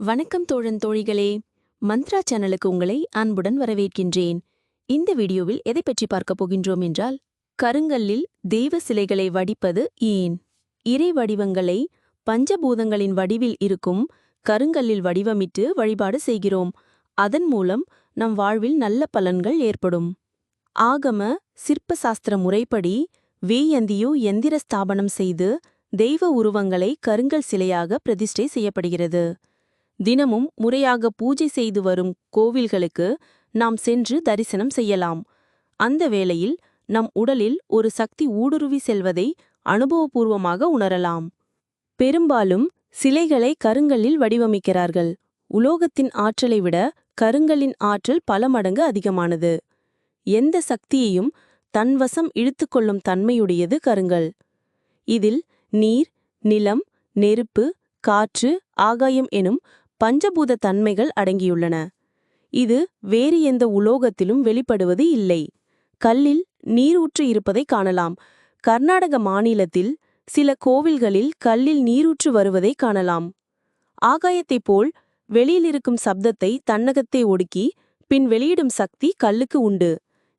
வணக்கம் தோழன் தோழிகளே. மந்த்ரா சேனலுக்கு உங்களை அன்புடன் வரவேற்கின்றேன். இந்த வீடியோவில் எதை பற்றி பார்க்கப் போகின்றோம் என்றால் கருங்கல்லில் தெய்வ சிலைகளை வடிப்பது ஏன்? இறை வடிவங்களை பஞ்சபூதங்களின் வடிவில் இருக்கும் கருங்கல்லில் வடிவமிட்டு வழிபாடு செய்கிறோம். அதன் மூலம் நம் வாழ்வில் நல்ல பலன்கள் ஏற்படும். ஆகம சிற்ப சாஸ்திர முறைப்படி வேயந்தியோ எந்திர ஸ்தாபனம் செய்து தெய்வ உருவங்களை கருங்கல் சிலையாக பிரதிஷ்டை செய்யப்படுகிறது. தினமும் முறையாக பூஜை செய்து வரும் கோவில்களுக்கு நாம் சென்று தரிசனம் செய்யலாம். அந்த வேளையில் நம் உடலில் ஒரு சக்தி ஊடுருவி செல்வதை அனுபவபூர்வமாக உணரலாம். பெரும்பாலும் சிலைகளை கருங்கல்லில் வடிவமைக்கிறார்கள். உலோகத்தின் ஆற்றலை விட கருங்கல்லின் ஆற்றல் பல மடங்கு அதிகமானது. எந்த சக்தியையும் தன்வசம் இழுத்துக்கொள்ளும் தன்மையுடையது கருங்கல். இதில் நீர் நிலம் நெருப்பு காற்று ஆகாயம் எனும் பஞ்சபூத தன்மைகள் அடங்கியுள்ளன. இது வேறு எந்த உலோகத்திலும் வெளிப்படுவது இல்லை. கல்லில் நீரூற்று இருப்பதை காணலாம். கர்நாடக மாநிலத்தில் சில கோவில்களில் கல்லில் நீரூற்று வருவதை காணலாம். ஆகாயத்தைப் போல் வெளியிலிருக்கும் சப்தத்தை தன்னகத்தை ஒடுக்கி பின் வெளியிடும் சக்தி கல்லுக்கு உண்டு.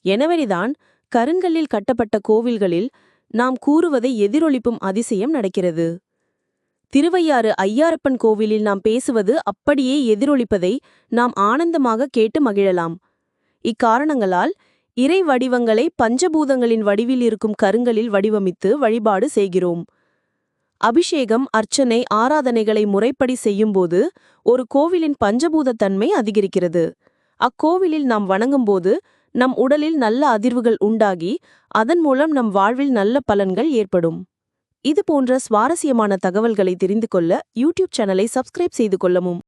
எனவேதான் கருங்கல்லில் கட்டப்பட்ட கோவில்களில் நாம் கூறுவதை எதிரொலிப்பும் அதிசயம் நடக்கிறது. திருவையாறு ஐயாரப்பன் கோவிலில் நாம் பேசுவது அப்படியே எதிரொலிப்பதை நாம் ஆனந்தமாக கேட்டு மகிழலாம். இக்காரணங்களால் இறை வடிவங்களை பஞ்சபூதங்களின் வடிவில் இருக்கும் கருங்களில் வடிவமித்து வழிபாடு செய்கிறோம். அபிஷேகம் அர்ச்சனை ஆராதனைகளை முறைப்படி செய்யும்போது ஒரு கோவிலின் பஞ்சபூத தன்மை அதிகரிக்கிறது. அக்கோவிலில் நாம் வணங்கும்போது நம் உடலில் நல்ல அதிர்வுகள் உண்டாகி அதன் மூலம் நம் வாழ்வில் நல்ல பலன்கள் ஏற்படும். இது போன்ற சுவாரஸ்யமான தகவல்களை தெரிந்து கொள்ள யூடியூப் சேனலை சப்ஸ்கிரைப் செய்து கொள்ளவும்.